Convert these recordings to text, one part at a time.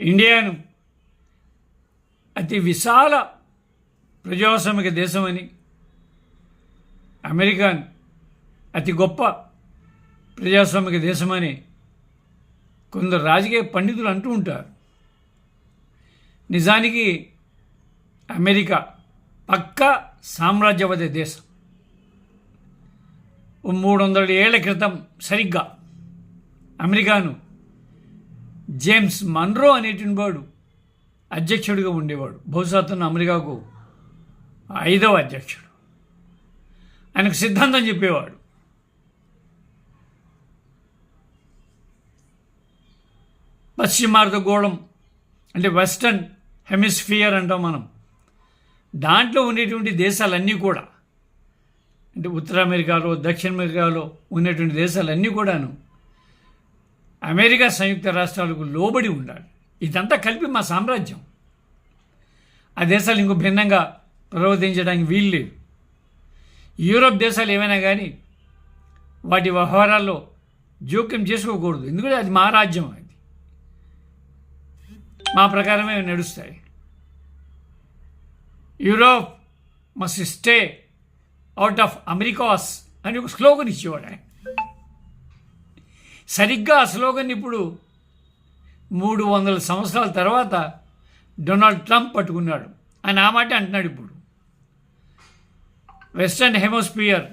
ఇండియాను అతి విశాల ప్రజాస్వామిక దేశమని అమెరికాను అతి గొప్ప ప్రజాస్వామిక దేశమని కొందరు రాజకీయ పండితులు అంటూ ఉంటారు. నిజానికి అమెరికా పక్కా సామ్రాజ్యవాద దేశం. మూడు వందల ఏళ్ళ క్రితం సరిగ్గా అమెరికాను జేమ్స్ మన్రో అనేటువంటి వాడు అధ్యక్షుడిగా ఉండేవాడు. బహుశా అతను అమెరికాకు ఐదవ అధ్యక్షుడు. ఆయనకు సిద్ధాంతం చెప్పేవాడు. పశ్చిమార్ధగోళం అంటే వెస్టర్న్ హెమిస్ఫియర్ అంటాం మనం. దాంట్లో ఉండేటువంటి దేశాలన్నీ కూడా అంటే ఉత్తర అమెరికాలో దక్షిణ అమెరికాలో ఉన్నటువంటి దేశాలన్నీ కూడాను అమెరికా సంయుక్త రాష్ట్రాలకు లోబడి ఉండాలి. ఇదంతా కలిపి మా సామ్రాజ్యం. ఆ దేశాలు ఇంకో భిన్నంగా ప్రవర్తించడానికి వీలు లేదు. యూరోప్ దేశాలు ఏమైనా కానీ వాటి వ్యవహారాల్లో జోక్యం చేసుకోకూడదు. ఎందుకంటే అది మా రాజ్యం అది. మా ప్రకారమే నడుస్తాయి. Europe must stay out of Americas అని ఒక స్లోగన్ ఇచ్చేవాడు ఆయన. సరిగ్గా ఆ స్లోగన్ ఇప్పుడు మూడు వందల సంవత్సరాల తర్వాత డొనాల్డ్ ట్రంప్ పట్టుకున్నాడు. ఆయన ఆ మాట అంటున్నాడు ఇప్పుడు. వెస్టర్న్ హెమోస్పియర్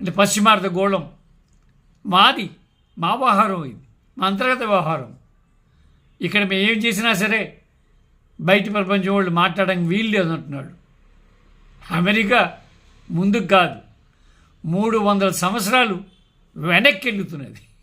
అంటే పశ్చిమార్థ గోళం మాది మా వ్యవహారం ఇది మా అంతర్గత వ్యవహారం. ఇక్కడ మేము ఏం చేసినా సరే బయట ప్రపంచం వాళ్ళు మాట్లాడడానికి వీలు లేదు అంటున్నాడు. అమెరికా ముందుకు కాదు మూడు వందల సంవత్సరాలు వెనక్కి వెళ్తున్నది